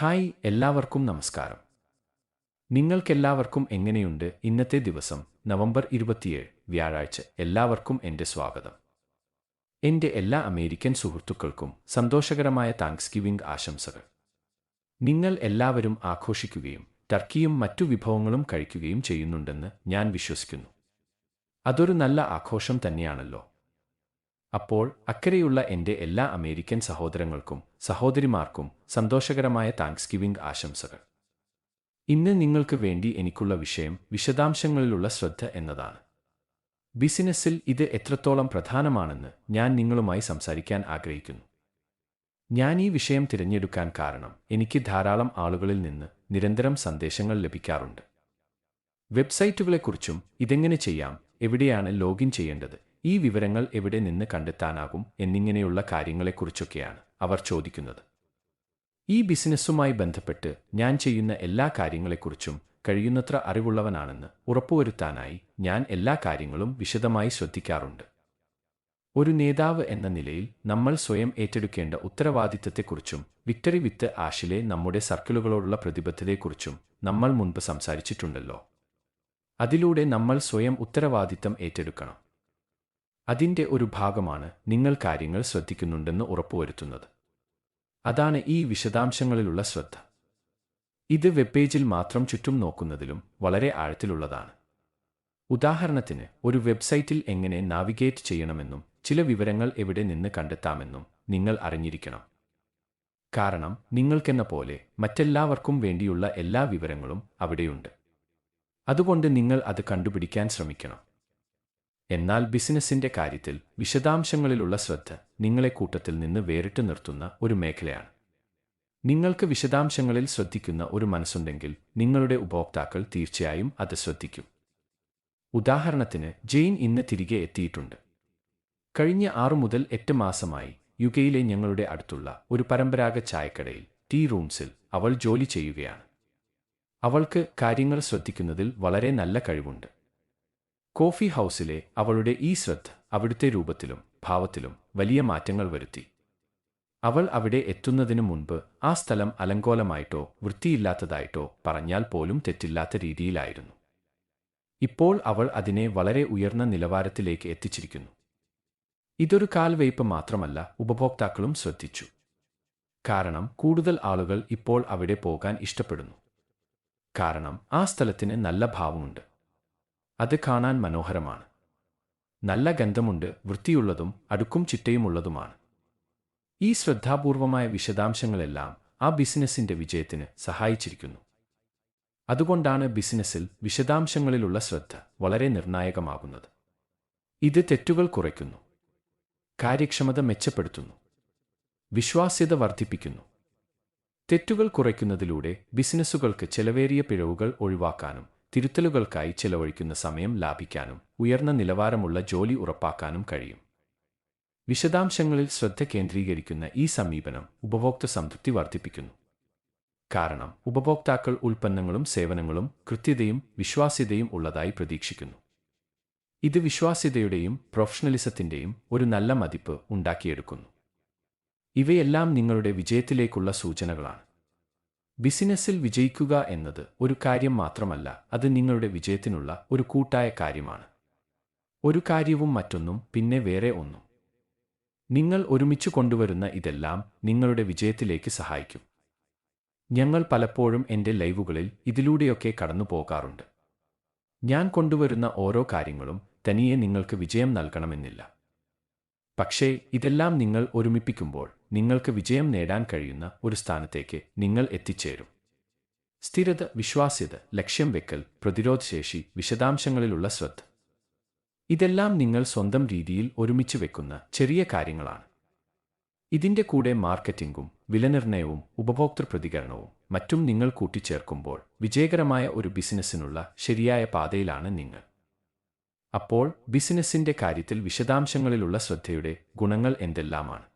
Hi എല്ലാവർക്കും നമസ്കാരം. നിങ്ങൾക്കെല്ലാവർക്കും എങ്ങനെയുണ്ട് ഇന്നത്തെ ദിവസം നവംബർ ഇരുപത്തിയേഴ് വ്യാഴാഴ്ച? എല്ലാവർക്കും എന്റെ സ്വാഗതം. എന്റെ എല്ലാ അമേരിക്കൻ സുഹൃത്തുക്കൾക്കും സന്തോഷകരമായ താങ്ക്സ് ഗിവിംഗ് ആശംസകൾ. നിങ്ങൾ എല്ലാവരും ആഘോഷിക്കുകയും ടർക്കിയും മറ്റു വിഭവങ്ങളും കഴിക്കുകയും ചെയ്യുന്നുണ്ടെന്ന് ഞാൻ വിശ്വസിക്കുന്നു. അതൊരു നല്ല ആഘോഷം തന്നെയാണല്ലോ. അപ്പോൾ അക്കരെയുള്ള എന്റെ എല്ലാ അമേരിക്കൻ സഹോദരങ്ങൾക്കും സഹോദരിമാർക്കും സന്തോഷകരമായ താങ്ക്സ് ഗിവിംഗ് ആശംസകൾ. ഇന്ന് നിങ്ങൾക്ക് വേണ്ടി എനിക്കുള്ള വിഷയം വിശദാംശങ്ങളിലുള്ള ശ്രദ്ധ എന്നതാണ്. ബിസിനസ്സിൽ ഇത് എത്രത്തോളം പ്രധാനമാണെന്ന് ഞാൻ നിങ്ങളുമായി സംസാരിക്കാൻ ആഗ്രഹിക്കുന്നു. ഞാൻ ഈ വിഷയം തിരഞ്ഞെടുക്കാൻ കാരണം എനിക്ക് ധാരാളം ആളുകളിൽ നിന്ന് നിരന്തരം സന്ദേശങ്ങൾ ലഭിക്കാറുണ്ട്. വെബ്സൈറ്റുകളെക്കുറിച്ചും ഇതെങ്ങനെ ചെയ്യാം എവിടെയാണ് ലോഗിൻ ചെയ്യേണ്ടത് ഈ വിവരങ്ങൾ എവിടെ നിന്ന് കണ്ടെത്താനാകും എന്നിങ്ങനെയുള്ള കാര്യങ്ങളെക്കുറിച്ചൊക്കെയാണ് അവർ ചോദിക്കുന്നത്. ഈ ബിസിനസ്സുമായി ബന്ധപ്പെട്ട് ഞാൻ ചെയ്യുന്ന എല്ലാ കാര്യങ്ങളെക്കുറിച്ചും കഴിയുന്നത്ര അറിവുള്ളവനാണെന്ന് ഉറപ്പുവരുത്താനായി ഞാൻ എല്ലാ കാര്യങ്ങളും വിശദമായി ശ്രദ്ധിക്കാറുണ്ട്. ഒരു നേതാവ് എന്ന നിലയിൽ നമ്മൾ സ്വയം ഏറ്റെടുക്കേണ്ട ഉത്തരവാദിത്തത്തെക്കുറിച്ചും വിക്ടറി വിത്ത് ആഷിലെ നമ്മുടെ സർക്കിളുകളോടുള്ള പ്രതിബദ്ധതയെക്കുറിച്ചും നമ്മൾ മുൻപ് സംസാരിച്ചിട്ടുണ്ടല്ലോ. അതിലൂടെ നമ്മൾ സ്വയം ഉത്തരവാദിത്തം ഏറ്റെടുക്കണം. അതിന്റെ ഒരു ഭാഗമാണ് നിങ്ങൾ കാര്യങ്ങൾ ശ്രദ്ധിക്കുന്നുണ്ടെന്ന് ഉറപ്പുവരുത്തുന്നത്. അതാണ് ഈ വിശദാംശങ്ങളിലുള്ള ശ്രദ്ധ. ഇത് വെബ്പേജിൽ മാത്രം ചുറ്റും നോക്കുന്നതിലും വളരെ ആഴത്തിലുള്ളതാണ്. ഉദാഹരണത്തിന് ഒരു വെബ്സൈറ്റിൽ എങ്ങനെ നാവിഗേറ്റ് ചെയ്യണമെന്നും ചില വിവരങ്ങൾ എവിടെ നിന്ന് കണ്ടെത്താമെന്നും നിങ്ങൾ അറിഞ്ഞിരിക്കണം. കാരണം നിങ്ങൾക്കെന്ന പോലെ മറ്റെല്ലാവർക്കും വേണ്ടിയുള്ള എല്ലാ വിവരങ്ങളും അവിടെയുണ്ട്. അതുകൊണ്ട് നിങ്ങൾ അത് കണ്ടുപിടിക്കാൻ ശ്രമിക്കണം. എന്നാൽ ബിസിനസിന്റെ കാര്യത്തിൽ വിശദാംശങ്ങളിലുള്ള ശ്രദ്ധ നിങ്ങളെ കൂട്ടത്തിൽ നിന്ന് വേറിട്ട് നിർത്തുന്ന ഒരു മേഖലയാണ്. നിങ്ങൾക്ക് വിശദാംശങ്ങളിൽ ശ്രദ്ധിക്കുന്ന ഒരു മനസ്സുണ്ടെങ്കിൽ നിങ്ങളുടെ ഉപഭോക്താക്കൾ തീർച്ചയായും അത് ശ്രദ്ധിക്കും. ഉദാഹരണത്തിന് ജെയിൻ ഇന്ന് തിരികെ എത്തിയിട്ടുണ്ട്. കഴിഞ്ഞ ആറു മുതൽ എട്ട് മാസമായി യുകെയിലെ ഞങ്ങളുടെ അടുത്തുള്ള ഒരു പരമ്പരാഗത ചായക്കടയിൽ ടീ റൂംസിൽ അവൾ ജോലി ചെയ്യുകയാണ്. അവൾക്ക് കാര്യങ്ങൾ ശ്രദ്ധിക്കുന്നതിൽ വളരെ നല്ല കഴിവുണ്ട്. കോഫി ഹൗസിലെ അവളുടെ ഈ ശ്രദ്ധ അവിടുത്തെ രൂപത്തിലും ഭാവത്തിലും വലിയ മാറ്റങ്ങൾ വരുത്തി. അവൾ അവിടെ എത്തുന്നതിനു മുൻപ് ആ സ്ഥലം അലങ്കോലമായിട്ടോ വൃത്തിയില്ലാത്തതായിട്ടോ പറഞ്ഞാൽ പോലും തെറ്റില്ലാത്ത രീതിയിലായിരുന്നു. ഇപ്പോൾ അവൾ അതിനെ വളരെ ഉയർന്ന നിലവാരത്തിലേക്ക് എത്തിച്ചിരിക്കുന്നു. ഇതൊരു കാൽവയ്പ് മാത്രമല്ല ഉപഭോക്താക്കളും ശ്രദ്ധിച്ചു. കാരണം കൂടുതൽ ആളുകൾ ഇപ്പോൾ അവിടെ പോകാൻ ഇഷ്ടപ്പെടുന്നു. കാരണം ആ സ്ഥലത്തിന് നല്ല ഭാവമുണ്ട്. അത് കാണാൻ മനോഹരമാണ്. നല്ല ഗന്ധമുണ്ട് വൃത്തിയുള്ളതും അടുക്കും ചിട്ടയുമുള്ളതുമാണ്. ഈ ശ്രദ്ധാപൂർവമായ വിശദാംശങ്ങളെല്ലാം ആ ബിസിനസിന്റെ വിജയത്തിന് സഹായിച്ചിരിക്കുന്നു. അതുകൊണ്ടാണ് ബിസിനസ്സിൽ വിശദാംശങ്ങളിലുള്ള ശ്രദ്ധ വളരെ നിർണായകമാകുന്നത്. ഇത് തെറ്റുകൾ കുറയ്ക്കുന്നു. കാര്യക്ഷമത മെച്ചപ്പെടുത്തുന്നു. വിശ്വാസ്യത വർദ്ധിപ്പിക്കുന്നു. തെറ്റുകൾ കുറയ്ക്കുന്നതിലൂടെ ബിസിനസ്സുകൾക്ക് ചെലവേറിയ പിഴവുകൾ ഒഴിവാക്കാനും തിരുത്തലുകൾക്കായി ചെലവഴിക്കുന്ന സമയം ലാഭിക്കാനും ഉയർന്ന നിലവാരമുള്ള ജോലി ഉറപ്പാക്കാനും കഴിയും. വിശദാംശങ്ങളിൽ ശ്രദ്ധ കേന്ദ്രീകരിക്കുന്ന ഈ സമീപനം ഉപഭോക്തൃ സംതൃപ്തി വർദ്ധിപ്പിക്കുന്നു. കാരണം ഉപഭോക്താക്കൾ ഉൽപ്പന്നങ്ങളും സേവനങ്ങളും കൃത്യതയും വിശ്വാസ്യതയും ഉള്ളതായി പ്രതീക്ഷിക്കുന്നു. ഇത് വിശ്വാസ്യതയുടെയും പ്രൊഫഷണലിസത്തിന്റെയും ഒരു നല്ല മതിപ്പ് ഉണ്ടാക്കിയെടുക്കുന്നു. ഇവയെല്ലാം നിങ്ങളുടെ വിജയത്തിലേക്കുള്ള സൂചനകളാണ്. ബിസിനസ്സിൽ വിജയിക്കുക എന്നത് ഒരു കാര്യം മാത്രമല്ല അത് നിങ്ങളുടെ വിജയത്തിനുള്ള ഒരു കൂട്ടായ കാര്യമാണ്. ഒരു കാര്യവും മറ്റൊന്നും പിന്നെ വേറെ ഒന്നും. നിങ്ങൾ ഒരുമിച്ച് കൊണ്ടുവരുന്ന ഇതെല്ലാം നിങ്ങളുടെ വിജയത്തിലേക്ക് സഹായിക്കും. ഞങ്ങൾ പലപ്പോഴും എന്റെ ലൈവുകളിൽ ഇതിലൂടെയൊക്കെ കടന്നു പോകാറുണ്ട്. ഞാൻ കൊണ്ടുവരുന്ന ഓരോ കാര്യങ്ങളും തനിയെ നിങ്ങൾക്ക് വിജയം നൽകണമെന്നില്ല. പക്ഷേ ഇതെല്ലാം നിങ്ങൾ ഒരുമിപ്പിക്കുമ്പോൾ നിങ്ങൾക്ക് വിജയം നേടാൻ കഴിയുന്ന ഒരു സ്ഥാനത്തേക്ക് നിങ്ങൾ എത്തിച്ചേരും. സ്ഥിരത വിശ്വാസ്യത ലക്ഷ്യം വെക്കൽ പ്രതിരോധശേഷി വിശദാംശങ്ങളിലുള്ള ശ്രദ്ധ. ഇതെല്ലാം നിങ്ങൾ സ്വന്തം രീതിയിൽ ഒരുമിച്ച് വെക്കുന്ന ചെറിയ കാര്യങ്ങളാണ്. ഇതിന്റെ കൂടെ മാർക്കറ്റിംഗും വിലനിർണയവും ഉപഭോക്തൃ പ്രതികരണവും മറ്റും നിങ്ങൾ കൂട്ടിച്ചേർക്കുമ്പോൾ വിജയകരമായ ഒരു ബിസിനസ്സിനുള്ള ശരിയായ പാതയിലാണ് നിങ്ങൾ. അപ്പോൾ ബിസിനസ്സിന്റെ കാര്യത്തിൽ വിശദാംശങ്ങളിലുള്ള ശ്രദ്ധയുടെ ഗുണങ്ങൾ എന്തെല്ലാമാണ്?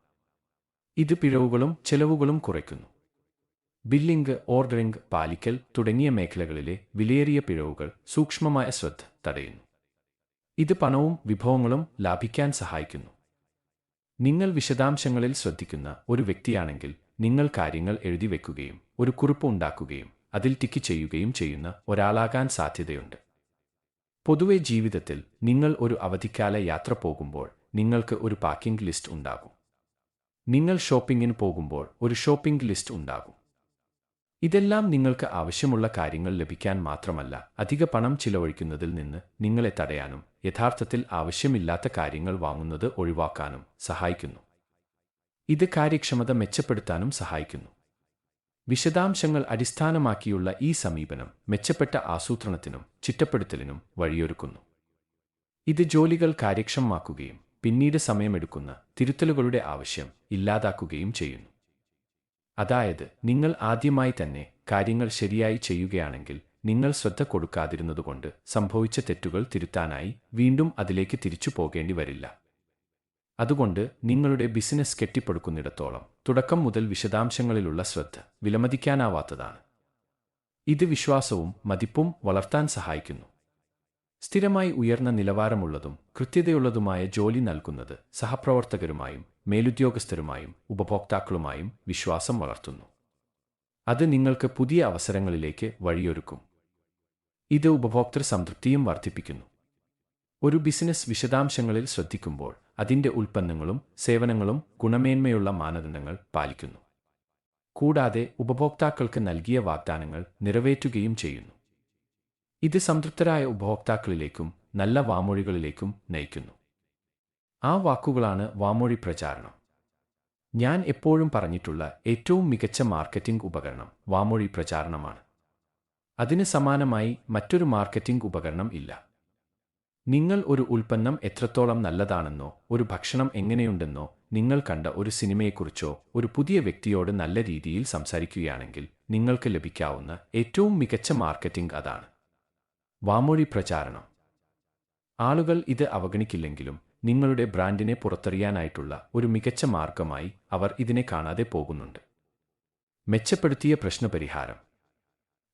ഇത് പിഴവുകളും ചെലവുകളും കുറയ്ക്കുന്നു. ബില്ലിംഗ് ഓർഡറിംഗ് പാലിക്കൽ തുടങ്ങിയ മേഖലകളിലെ വിലയേറിയ പിഴവുകൾ സൂക്ഷ്മമായ ശ്രദ്ധ തടയുന്നു. ഇത് പണവും വിഭവങ്ങളും ലാഭിക്കാൻ സഹായിക്കുന്നു. നിങ്ങൾ വിശദാംശങ്ങളിൽ ശ്രദ്ധിക്കുന്ന ഒരു വ്യക്തിയാണെങ്കിൽ നിങ്ങൾ കാര്യങ്ങൾ എഴുതി വെക്കുകയും ഒരു കുറിപ്പ് ഉണ്ടാക്കുകയും അതിൽ ടിക്ക് ചെയ്യുകയും ചെയ്യുന്ന ഒരാളാകാൻ സാധ്യതയുണ്ട്. പൊതുവെ ജീവിതത്തിൽ നിങ്ങൾ ഒരു അവധിക്കാല യാത്ര പോകുമ്പോൾ നിങ്ങൾക്ക് ഒരു പാക്കിംഗ് ലിസ്റ്റ് ഉണ്ടാകും. നിങ്ങൾ ഷോപ്പിംഗിന് പോകുമ്പോൾ ഒരു ഷോപ്പിംഗ് ലിസ്റ്റ് ഉണ്ടാകും. ഇതെല്ലാം നിങ്ങൾക്ക് ആവശ്യമുള്ള കാര്യങ്ങൾ ലഭിക്കാൻ മാത്രമല്ല അധിക പണം ചിലവഴിക്കുന്നതിൽ നിന്ന് നിങ്ങളെ തടയാനും യഥാർത്ഥത്തിൽ ആവശ്യമില്ലാത്ത കാര്യങ്ങൾ വാങ്ങുന്നത് ഒഴിവാക്കാനും സഹായിക്കുന്നു. ഇത് കാര്യക്ഷമത മെച്ചപ്പെടുത്താനും സഹായിക്കുന്നു. വിശദാംശങ്ങൾ അടിസ്ഥാനമാക്കിയുള്ള ഈ സമീപനം മെച്ചപ്പെട്ട ആസൂത്രണത്തിനും ചിട്ടപ്പെടുത്തലിനും വഴിയൊരുക്കുന്നു. ഇത് ജോലികൾ കാര്യക്ഷമമാക്കുകയും പിന്നീട് സമയമെടുക്കുന്ന തിരുത്തലുകളുടെ ആവശ്യം ഇല്ലാതാക്കുകയും ചെയ്യുന്നു. അതായത് നിങ്ങൾ ആദ്യമായി തന്നെ കാര്യങ്ങൾ ശരിയായി ചെയ്യുകയാണെങ്കിൽ നിങ്ങൾ ശ്രദ്ധ കൊടുക്കാതിരുന്നതുകൊണ്ട് സംഭവിച്ച തെറ്റുകൾ തിരുത്താനായി വീണ്ടും അതിലേക്ക് തിരിച്ചു പോകേണ്ടി വരില്ല. അതുകൊണ്ട് നിങ്ങളുടെ ബിസിനസ് കെട്ടിപ്പടുക്കുന്നിടത്തോളം തുടക്കം മുതൽ വിശദാംശങ്ങളിലുള്ള ശ്രദ്ധ വിലമതിക്കാനാവാത്തതാണ്. ഇത് വിശ്വാസവും മതിപ്പും വളർത്താൻ സഹായിക്കുന്നു. സ്ഥിരമായി ഉയർന്ന നിലവാരമുള്ളതും കൃത്യതയുള്ളതുമായ ജോലി നൽകുന്നത് സഹപ്രവർത്തകരുമായും മേലുദ്യോഗസ്ഥരുമായും ഉപഭോക്താക്കളുമായും വിശ്വാസം വളർത്തുന്നു. അത് നിങ്ങൾക്ക് പുതിയ അവസരങ്ങളിലേക്ക് വഴിയൊരുക്കും. ഇത് ഉപഭോക്തൃ സംതൃപ്തിയും വർദ്ധിപ്പിക്കുന്നു. ഒരു ബിസിനസ് വിശദാംശങ്ങളിൽ ശ്രദ്ധിക്കുമ്പോൾ അതിന്റെ ഉൽപ്പന്നങ്ങളും സേവനങ്ങളും ഗുണമേന്മയുള്ള മാനദണ്ഡങ്ങൾ പാലിക്കുന്നു. കൂടാതെ ഉപഭോക്താക്കൾക്ക് നൽകിയ വാഗ്ദാനങ്ങൾ നിറവേറ്റുകയും ചെയ്യുന്നു. ഇത് സംതൃപ്തരായ ഉപഭോക്താക്കളിലേക്കും നല്ല വാമൊഴികളിലേക്കും നയിക്കുന്നു. ആ വാക്കുകളാണ് വാമൊഴി പ്രചാരണം. ഞാൻ എപ്പോഴും പറഞ്ഞിട്ടുള്ള ഏറ്റവും മികച്ച മാർക്കറ്റിംഗ് ഉപകരണം വാമൊഴി പ്രചാരണമാണ്. അതിന് സമാനമായി മറ്റൊരു മാർക്കറ്റിംഗ് ഉപകരണം ഇല്ല. നിങ്ങൾ ഒരു ഉൽപ്പന്നം എത്രത്തോളം നല്ലതാണെന്നോ ഒരു ഭക്ഷണം എങ്ങനെയുണ്ടെന്നോ നിങ്ങൾ കണ്ട ഒരു സിനിമയെക്കുറിച്ചോ ഒരു പുതിയ വ്യക്തിയോട് നല്ല രീതിയിൽ സംസാരിക്കുകയാണെങ്കിൽ നിങ്ങൾക്ക് ലഭിക്കാവുന്ന ഏറ്റവും മികച്ച മാർക്കറ്റിംഗ് അതാണ്. വാമൊഴി പ്രചാരണം. ആളുകൾ ഇത് അവഗണിക്കില്ലെങ്കിലും നിങ്ങളുടെ ബ്രാൻഡിനെ പുറത്തറിയാനായിട്ടുള്ള ഒരു മികച്ച മാർഗമായി അവർ ഇതിനെ കാണാതെ പോകുന്നുണ്ട്. മെച്ചപ്പെടുത്തിയ പ്രശ്നപരിഹാരം.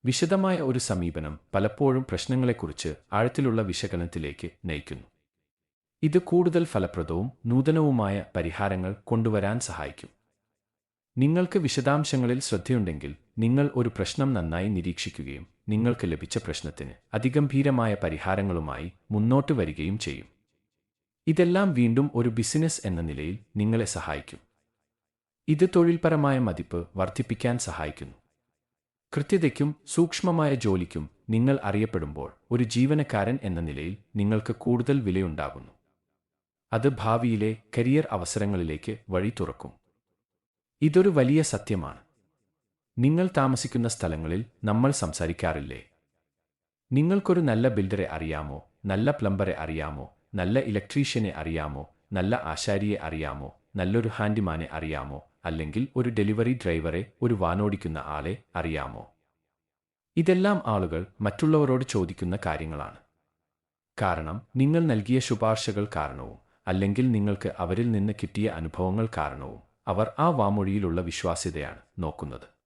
വിശദമായ ഒരു സമീപനം പലപ്പോഴും പ്രശ്നങ്ങളെക്കുറിച്ച് ആഴത്തിലുള്ള വിശകലനത്തിലേക്ക് നയിക്കുന്നു. ഇത് കൂടുതൽ ഫലപ്രദവും നൂതനവുമായ പരിഹാരങ്ങൾ കൊണ്ടുവരാൻ സഹായിക്കും. നിങ്ങൾക്ക് വിശദാംശങ്ങളിൽ ശ്രദ്ധയുണ്ടെങ്കിൽ നിങ്ങൾ ഒരു പ്രശ്നം നന്നായി നിരീക്ഷിക്കുകയും നിങ്ങൾക്ക് ലഭിച്ച പ്രശ്നത്തിന് അതിഗംഭീരമായ പരിഹാരങ്ങളുമായി മുന്നോട്ട് വരികയും ചെയ്യും. ഇതെല്ലാം വീണ്ടും ഒരു ബിസിനസ് എന്ന നിലയിൽ നിങ്ങളെ സഹായിക്കും. ഇത് തൊഴിൽപരമായ മതിപ്പ് വർദ്ധിപ്പിക്കാൻ സഹായിക്കുന്നു. കൃത്യതയ്ക്കും സൂക്ഷ്മമായ ജോലിക്കും നിങ്ങൾ അറിയപ്പെടുമ്പോൾ ഒരു ജീവനക്കാരൻ എന്ന നിലയിൽ നിങ്ങൾക്ക് കൂടുതൽ വിലയുണ്ടാകുന്നു. അത് ഭാവിയിലെ കരിയർ അവസരങ്ങളിലേക്ക് വഴി തുറക്കും. ഇതൊരു വലിയ സത്യമാണ്. നിങ്ങൾ താമസിക്കുന്ന സ്ഥലങ്ങളിൽ നമ്മൾ സംസാരിക്കാറില്ലേ? നിങ്ങൾക്കൊരു നല്ല ബിൽഡറെ അറിയാമോ? നല്ല പ്ലംബറെ അറിയാമോ? നല്ല ഇലക്ട്രീഷ്യനെ അറിയാമോ? നല്ല ആശാരിയെ അറിയാമോ? നല്ലൊരു ഹാൻഡിമാനെ അറിയാമോ? അല്ലെങ്കിൽ ഒരു ഡെലിവറി ഡ്രൈവറെ ഒരു വാനോടിക്കുന്ന ആളെ അറിയാമോ? ഇതെല്ലാം ആളുകൾ മറ്റുള്ളവരോട് ചോദിക്കുന്ന കാര്യങ്ങളാണ്. കാരണം നിങ്ങൾ നൽകിയ ശുപാർശകൾ കാരണവും അല്ലെങ്കിൽ നിങ്ങൾക്ക് അവരിൽ നിന്ന് കിട്ടിയ അനുഭവങ്ങൾ കാരണവും അവർ ആ വാമൊഴിയിലുള്ള വിശ്വാസ്യതയാണ് നോക്കുന്നത്.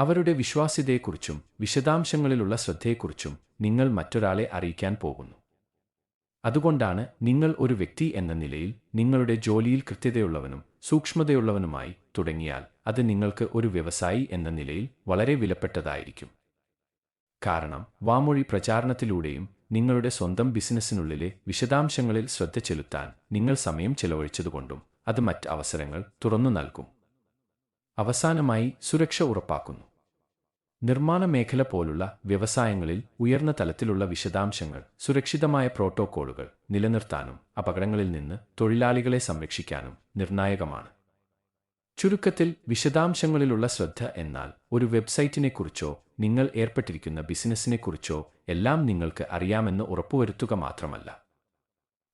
അവരുടെ വിശ്വാസ്യതയെക്കുറിച്ചും വിശദാംശങ്ങളിലുള്ള ശ്രദ്ധയെക്കുറിച്ചും നിങ്ങൾ മറ്റൊരാളെ അറിയിക്കാൻ പോകുന്നു. അതുകൊണ്ടാണ് നിങ്ങൾ ഒരു വ്യക്തി എന്ന നിലയിൽ നിങ്ങളുടെ ജോലിയിൽ കൃത്യതയുള്ളവനും സൂക്ഷ്മതയുള്ളവനുമായി തുടങ്ങിയാൽ അത് നിങ്ങൾക്ക് ഒരു വ്യവസായി എന്ന നിലയിൽ വളരെ വിലപ്പെട്ടതായിരിക്കും. കാരണം വാമൊഴി പ്രചാരണത്തിലൂടെയും നിങ്ങളുടെ സ്വന്തം ബിസിനസ്സിനുള്ളിലെ വിശദാംശങ്ങളിൽ ശ്രദ്ധ ചെലുത്താൻ നിങ്ങൾ സമയം ചെലവഴിച്ചതുകൊണ്ടും അത് മറ്റ് അവസരങ്ങൾ തുറന്നു നൽകും. അവസാനമായി സുരക്ഷ ഉറപ്പാക്കുന്നു. നിർമ്മാണ മേഖല പോലുള്ള വ്യവസായങ്ങളിൽ ഉയർന്ന തലത്തിലുള്ള വിശദാംശങ്ങൾ സുരക്ഷിതമായ പ്രോട്ടോക്കോളുകൾ നിലനിർത്താനും അപകടങ്ങളിൽ നിന്ന് തൊഴിലാളികളെ സംരക്ഷിക്കാനും നിർണായകമാണ്. ചുരുക്കത്തിൽ വിശദാംശങ്ങളിലുള്ള ശ്രദ്ധ എന്നാൽ ഒരു വെബ്സൈറ്റിനെക്കുറിച്ചോ നിങ്ങൾ ഏർപ്പെട്ടിരിക്കുന്ന ബിസിനസ്സിനെക്കുറിച്ചോ എല്ലാം നിങ്ങൾക്ക് അറിയാമെന്ന് ഉറപ്പുവരുത്തുക മാത്രമല്ല.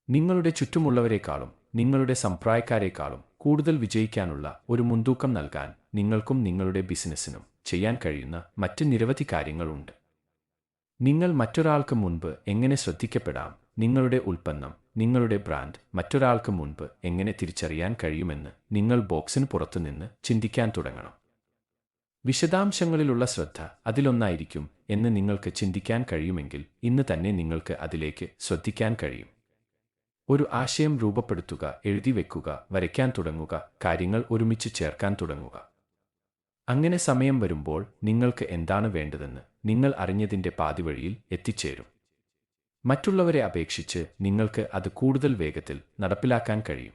നിങ്ങളുടെ ചുറ്റുമുള്ളവരെക്കാളും നിങ്ങളുടെ സംപ്രായക്കാരെക്കാളും കൂടുതൽ വിജയിക്കാനുള്ള ഒരു മുൻതൂക്കം നൽകാൻ നിങ്ങൾക്കും നിങ്ങളുടെ ബിസിനസ്സിനും ചെയ്യാൻ കഴിയുന്ന മറ്റ് നിരവധി കാര്യങ്ങളുണ്ട്. നിങ്ങൾ മറ്റൊരാൾക്ക് മുൻപ് എങ്ങനെ ശ്രദ്ധിക്കപ്പെടാം നിങ്ങളുടെ ഉൽപ്പന്നം നിങ്ങളുടെ ബ്രാൻഡ് മറ്റൊരാൾക്ക് മുൻപ് എങ്ങനെ തിരിച്ചറിയാൻ കഴിയുമെന്ന് നിങ്ങൾ ബോക്സിന് പുറത്തുനിന്ന് ചിന്തിക്കാൻ തുടങ്ങണം. വിശദാംശങ്ങളിലുള്ള ശ്രദ്ധ അതിലൊന്നായിരിക്കും എന്ന് നിങ്ങൾക്ക് ചിന്തിക്കാൻ കഴിയുമെങ്കിൽ ഇന്ന് തന്നെ നിങ്ങൾക്ക് അതിലേക്ക് ശ്രദ്ധിക്കാൻ കഴിയും. ഒരു ആശയം രൂപപ്പെടുത്തുക എഴുതി വെക്കുക വരയ്ക്കാൻ തുടങ്ങുക കാര്യങ്ങൾ ഒരുമിച്ച് ചേർക്കാൻ തുടങ്ങുക. അങ്ങനെ സമയം വരുമ്പോൾ നിങ്ങൾക്ക് എന്താണ് വേണ്ടതെന്ന് നിങ്ങൾ അറിഞ്ഞതിന്റെ പാതിവഴിയിൽ എത്തിച്ചേരും. മറ്റുള്ളവരെ അപേക്ഷിച്ച് നിങ്ങൾക്ക് അത് കൂടുതൽ വേഗത്തിൽ നടപ്പിലാക്കാൻ കഴിയും.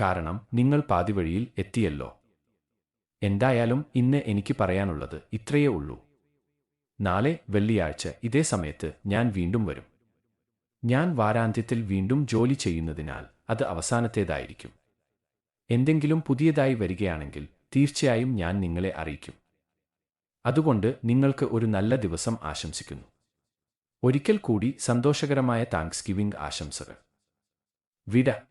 കാരണം നിങ്ങൾ പാതിവഴിയിൽ എത്തിയല്ലോ. എന്തായാലും ഇന്ന് എനിക്ക് പറയാനുള്ളത് ഇത്രയേ ഉള്ളൂ. നാളെ വെള്ളിയാഴ്ച ഇതേ സമയത്ത് ഞാൻ വീണ്ടും വരും. ഞാൻ വാരാന്ത്യത്തിൽ വീണ്ടും ജോലി ചെയ്യുന്നതിനാൽ അത് അവസാനത്തേതായിരിക്കും. എന്തെങ്കിലും പുതിയതായി വരികയാണെങ്കിൽ തീർച്ചയായും ഞാൻ നിങ്ങളെ അറിയിക്കും. അതുകൊണ്ട് നിങ്ങൾക്ക് ഒരു നല്ല ദിവസം ആശംസിക്കുന്നു. ഒരിക്കൽ കൂടി സന്തോഷകരമായ താങ്ക്സ് ഗിവിംഗ് ആശംസകൾ. വിട.